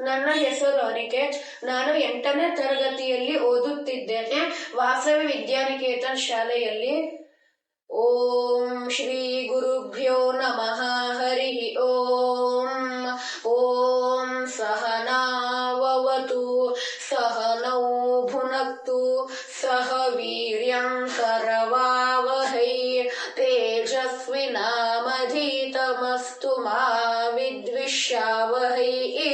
ನನ್ನ ಹೆಸರು ಅನಿಕೇತ್ ನಾನು ಎಂಟನೇ ತರಗತಿಯಲ್ಲಿ ಓದುತ್ತಿದ್ದೇನೆ. ವಾಸವಿ ವಿದ್ಯಾನಿಕೇತನ್ ಶಾಲೆಯಲ್ಲಿ. ಓಂ ಶ್ರೀ ಗುರುಭ್ಯೋ ನಮಃ. ಹರಿ ಓಂ. ಓಂ ಸಹನಾವತು ಸಹನೌ ಭುನಕ್ತು. ಸಹ ವೀರ್ಯಂ ತೇಜಸ್ವಿ ನಾಮಧೀತಮಸ್ತು ಮಾ ವಿದ್ವಿಷಾವಹೈ.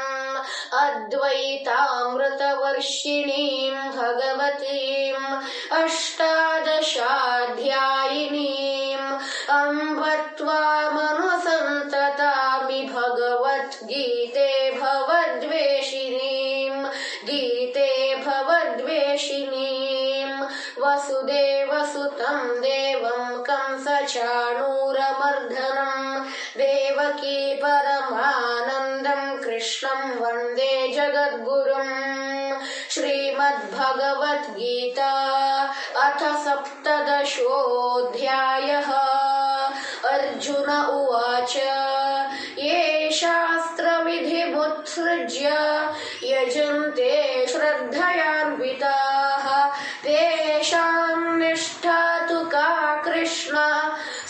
अद्वैतामृतवर्षिणीं भगवतीम् अष्टादशाध्यायिनीम् अम्ब त्वामनुसन्ततामि भगवद्गीते भवद्वेषिणीम् गीते भवद्वेषिणीम् वसुदेवसुतं देवं कंसचाणूरमर्दनम् देवकी परमानन्दं श्रीमद्भगवद्गीता अथ सप्तदशोऽध्यायः। अर्जुन उवाच ये शास्त्रविधिमुत्सृज्य यजन्ते श्रद्धयान्विताः। तेषां निष्ठा तु का कृष्ण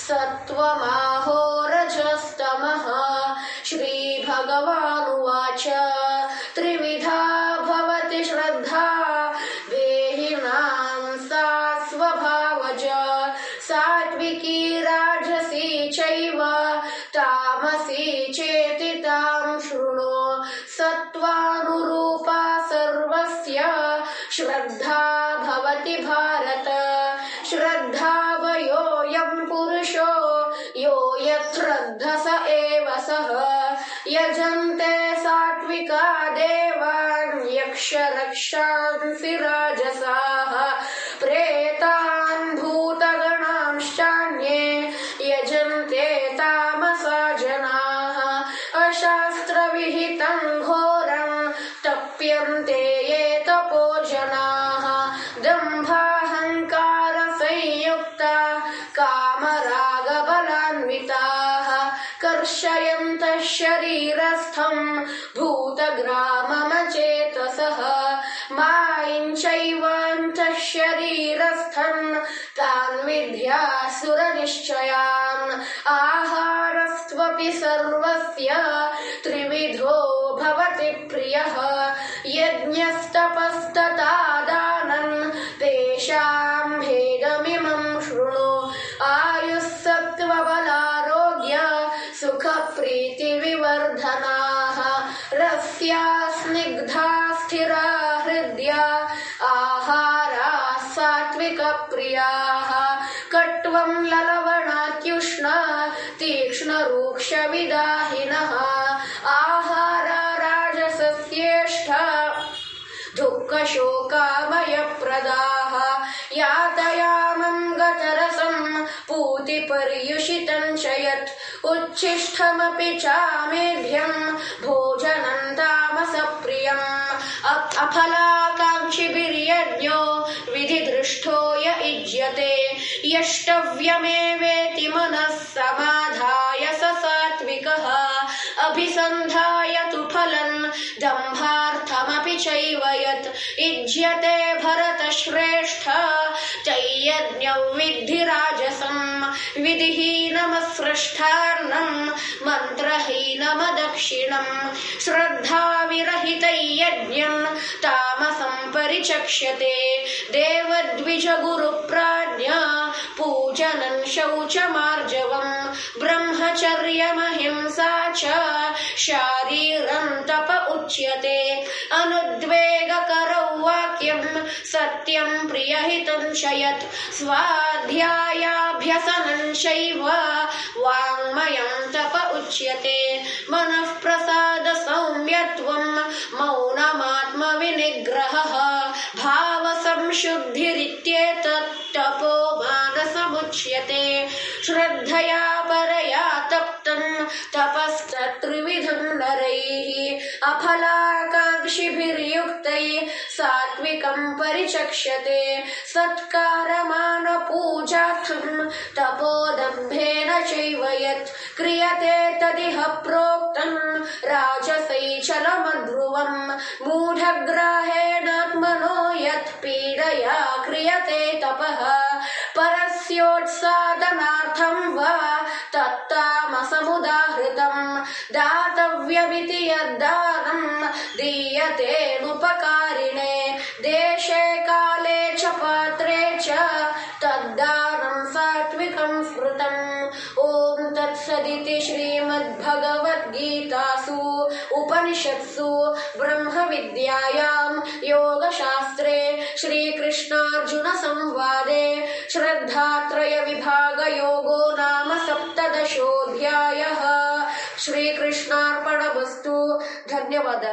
सत्त्वमाहोरजस्तमः श्रीभगवानुवाच सात्विकी राजसी चैव, तामसी चेति तां शृणु। सत्त्वानुरूपा सर्वस्य, श्रद्धा भवति भारत। श्रद्धावयोऽयं पुरुषो, यो यच्छ्रद्ध स एव सः। यजन्ते सात्विका देवान् यक्षरक्षांसि राजसाः। दर्शयन्तः शरीरस्थम् भूतग्राममचेतसः। मायिम् चैवान्तः शरीरस्थन् तान् विद्यासुरनिश्चयान् आहारस्त्वपि सर्व स्थिरा हृद्या आहारा सात्विकप्रियाः। कट्वं ललवणात्युष्ण तीक्ष्णरूक्षविदाहिनः। आहारा राजसस्येष्ठा दुःखशोकामयप्रदाः। यातयामं गतरसं पूतिपर्युषितं च यत् उच्छिष्टमपि चामेध्यं भोजनं तामसप्रियम् अ- अफलाकाङ्क्षिभिर्यज्ञो विधिदृष्टो य इज्यते। यष्टव्यमेवेति मनः समाधाय स सात्विकः। अभिसन्धाय तु फलम् दम्भार्थमपि चैव यत्। इज्यते भरतश्रेष्ठ तैयज्ञौ विद्धि राजसम् विधिहीनमसृष्टान्नम् मन्त्रहीनमदक्षिणम् परिचक्ष्यते देवद्विजगुरुप्राज्ञ पूजनम् शौचमार्जवम् ब्रह्मचर्यमहिंसा च शारीरम् तप उच्यते अनुद्वेगकरौ वाक्यम् सत्यम् प्रियहितम् च यत् स्वाध्यायाभ्यसनम् चैव वाङ्मयम् तप उच्यते मनः प्रसाद श्रद्धया परया तप्तम् तपश्च त्रिविधम् नरैः। अफलाकाङ्क्षिभिर्युक्तैः सात्विकम् परिचक्ष्यते सत्कारमानपूजार्थम् तपोदम्भेन चैव यत् क्रियते तदिह प्रोक्तम् राजसैचलमध्रुवम् मूढग्राहेणात्मनो यत्पीडय दातव्यमिति यद्दानम् दीयतेऽनुपकारिणे देशे काले च पात्रे च तद्दानम् सात्विकम् स्मृतम्। ॐ तत्सदिति श्रीमद्भगवद्गीतासु उपनिषत्सु ब्रह्मविद्यायाम् योगशास्त्रे श्रीकृष्णार्जुनसंवादे श्रद्धात्रयविभागयोगो नाम सप्तदशोऽध्यायः कृष्णार्पण वस्तु धन्यवाद।